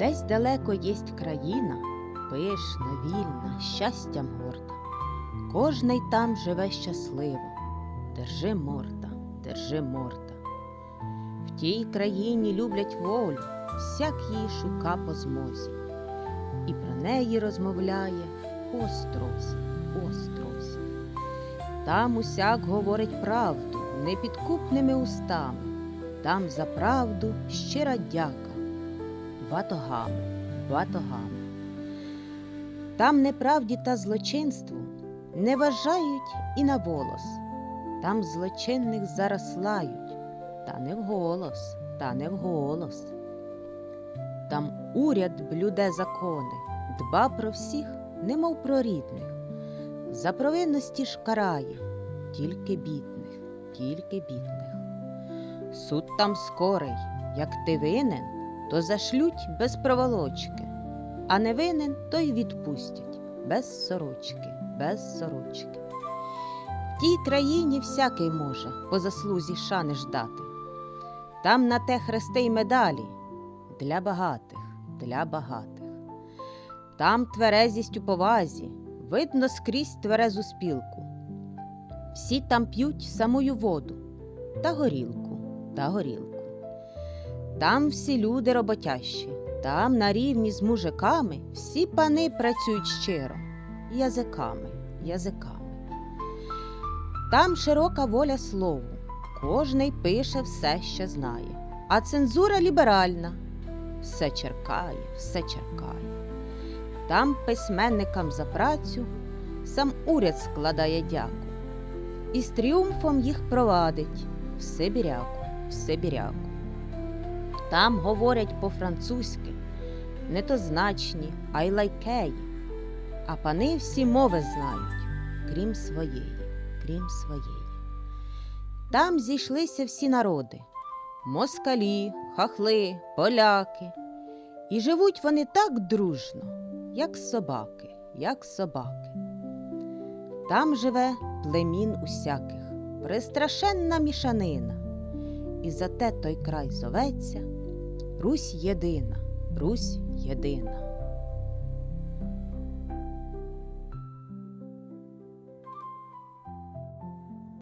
Десь далеко єсть країна, пишна, вільна, щастям горда. Кожний там живе щасливо. Держи морда, держи морда. В тій країні люблять волю, всяк її шука по змозі. І про неї розмовляє по острозі, острозі. Там усяк говорить правду непідкупними устами, там за правду щира дяка, батогами, батогами. Там неправді та злочинству не вважають і на волос, там злочинних зараз лають, та не вголос, та не вголос. Там уряд блюде закони, дба про всіх, немов про рідних. За провинності ж карає тільки бідних, тільки бідних. Суд там скорий, як ти винен, то зашлють без проволочки, а не винен, то й відпустять без сорочки, без сорочки. В тій країні всякий може по заслузі шани ждати. Там на те хрести й медалі для багатих, для багатих. Там тверезість у повазі, видно скрізь тверезу спілку. Всі там п'ють самую воду та горілку, та горілку. Там всі люди роботящі, там на рівні з мужиками всі пани працюють щиро, язиками, язиками. Там широка воля слову, кожний пише все, що знає, а цензура ліберальна, все черкає, все черкає. Там письменникам за працю сам уряд складає дяку і з тріумфом їх провадить в Сибіряку, в Сибіряку. Там говорять по-французьки, не то значні, а й лайкеї, а пани всі мови знають, крім своєї, крім своєї. Там зійшлися всі народи. Москалі, хахли, поляки, і живуть вони так дружно, як собаки, як собаки. Там живе племін усяких, пристрашенна мішанина, і зате той край зоветься Русь єдина, Русь єдина.